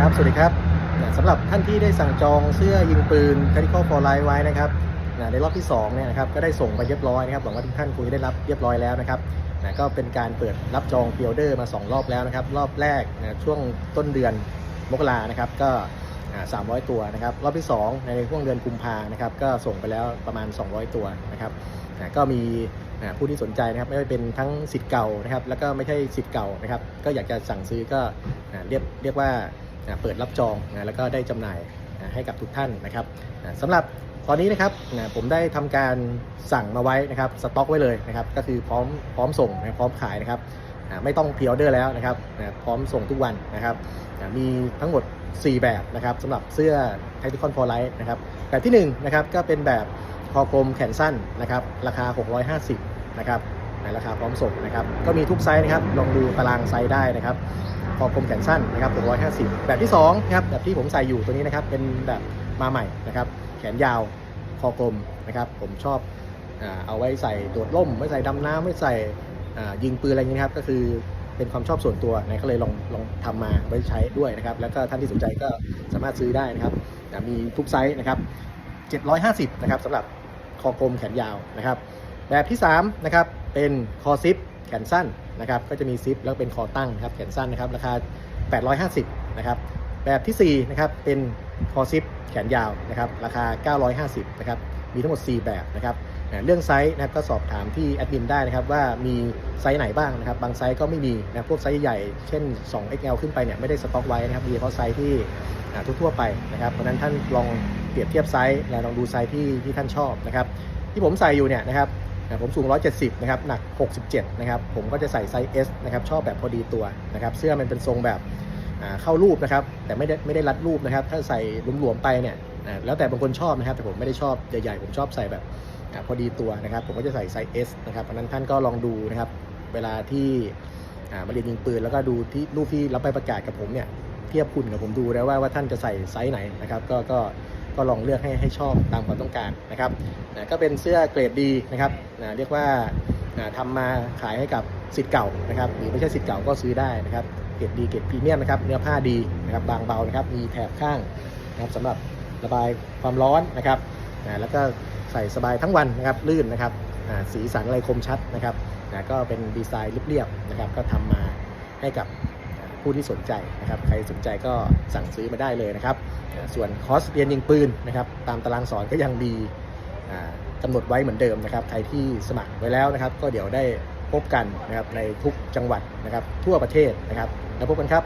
ครับ สวัสดีครับสำหรับท่านที่ได้สั่งจองเสื้อยิงปืน Tactical for Life ไว้นะครับในรอบที่2เนี่ยนะครับก็ได้ส่งไปเรียบร้อยนะครับหวังว่าทุกท่านคงจะได้รับเรียบร้อยแล้วนะครับก็เป็นการเปิดรับจองพิออเดอร์มา 2 รอบแล้วนะครับ รอบแรกช่วงต้นเดือนมกรานะครับก็ 300 ตัวนะครับ รอบที่ 2 ในช่วงเดือนกุมภานะครับ ก็ส่งไปแล้วประมาณ 200 ตัวนะครับก็มีผู้ที่สนใจนะครับไม่ว่าเป็นทั้งสิทธิ์เก่านะครับ แล้วก็ไม่ใช่สิทธิ์เก่านะครับ ก็อยากจะสั่งซื้อก็เรียกเรียกว่า เปิดรับจองนะแล้วก็ได้จำหน่ายนะให้กับทุกท่านนะครับนะสำหรับตอนนี้นะครับนะผมได้ทำการสั่งมาไว้นะครับสต็อกไว้เลยนะครับก็คือพร้อมพร้อมส่งนะพร้อมขายนะครับนะไม่ต้องพ r ออเดอร์แล้วนะครับนะพร้อมส่งทุกวันนะครับนะมีทั้งหมด 4 แบบนะครับสำหรับเสื้อ Tactical for Life นะครับแบบที่1นะครับก็เป็นแบบคอกลมแขนสั้นนะครับราคา 650นะครับในราคาพร้อมส่งนะครับก็มีทุกไซส์นะครับลองดูตารางไซส์ได้นะครับ คอกลมแขนสั้นนะครับ650 แบบที่2นะครับแบบที่ผมใส่อยู่ตัวนี้นะครับเป็นแบบมาใหม่นะครับแขนยาวคอกลมนะครับผมชอบเอาไว้ใส่โดดร่มไว้ใส่ดำน้ำไว้ใส่ยิงปืนอะไรอย่างนี้นะครับก็คือเป็นความชอบส่วนตัวนะก็เลยลองลองทำมาไว้ใช้ด้วยนะครับแล้วก็ท่านที่สนใจก็สามารถซื้อได้นะครับมีทุกไซส์นะครับ750นะครับสำหรับคอกลมแขนยาวนะครับแบบที่3นะครับเป็นคอซิปแขนสั้น นะครับก็จะมีซิปแล้วเป็นคอตั้งครับแขนสั้นนะครับราคา 850นะครับแบบที่4นะครับเป็นคอซิปแขนยาวนะครับราคา 950นะครับมีทั้งหมด 4 แบบนะครับเรื่องไซส์นะครับก็สอบถามที่แอดมินได้นะครับว่ามีไซส์ไหนบ้างนะครับบางไซส์ก็ไม่มีนะพวกไซส์ใหญ่เช่น 2XL ขึ้นไปเนี่ยไม่ได้สต็อกไว้นะครับมีเฉพาะไซส์ที่ทั่วๆไปนะครับเพราะนั้นท่านลองเปรียบเทียบไซส์และลองดูไซส์ที่ที่ท่านชอบนะครับที่ผมใส่อยู่เนี่ยนะครับ ผมสูง 170 นะครับ หนัก 67 นะครับ ผมก็จะใส่ไซส์ S นะครับ ชอบแบบพอดีตัวนะครับ เสื้อมันเป็นทรงแบบเข้ารูปนะครับ แต่ไม่ได้ไม่ได้รัดรูปนะครับ ถ้าใส่หลวมๆไปเนี่ย แล้วแต่บางคนชอบนะครับ แต่ผมไม่ได้ชอบใหญ่ๆ ผมชอบใส่แบบพอดีตัวนะครับ ผมก็จะใส่ไซส์ S นะครับเพราะนั้นท่านก็ลองดูนะครับ เวลาที่มาเรียนยิงปืน แล้วก็ดูที่รูปที่รับใบประกาศกับผมเนี่ย เทียบคุณกับผมดูแล้วว่าว่าท่านจะใส่ไซส์ไหนนะครับ ก็ก็ ก็ลองเลือกให้ให้ชอบตามความต้องการนะครับนะก็เป็นเสื้อเกรดดีนะครับนะเรียกว่านะทำมาขายให้กับสิทธิ์เก่านะครับหรือไม่ใช่สิทธิ์เก่าก็ซื้อได้นะครับเกรดดีเกรดพรีเมียมนะครับเนื้อผ้าดีนะครับบางเบานะครับมีแถบข้างนะครับสำหรับระบายความร้อนนะครับนะแล้วก็ใส่สบายทั้งวันนะครับลื่นนะครับอ่าสีสันอะไรคมชัดนะครับนะก็เป็นดีไซน์เรียบๆนะครับก็ทำมาให้กับ ผู้ที่สนใจนะครับ ใครสนใจก็สั่งซื้อมาได้เลยนะครับ ส่วนคอร์สเรียนยิงปืนนะครับ ตามตารางสอนก็ยังมีอ่ากำหนดไว้เหมือนเดิมนะครับ ใครที่สมัครไว้แล้วนะครับ ก็เดี๋ยวได้พบกันนะครับในทุกจังหวัดนะครับทั่วประเทศนะครับ แล้วพบกันครับ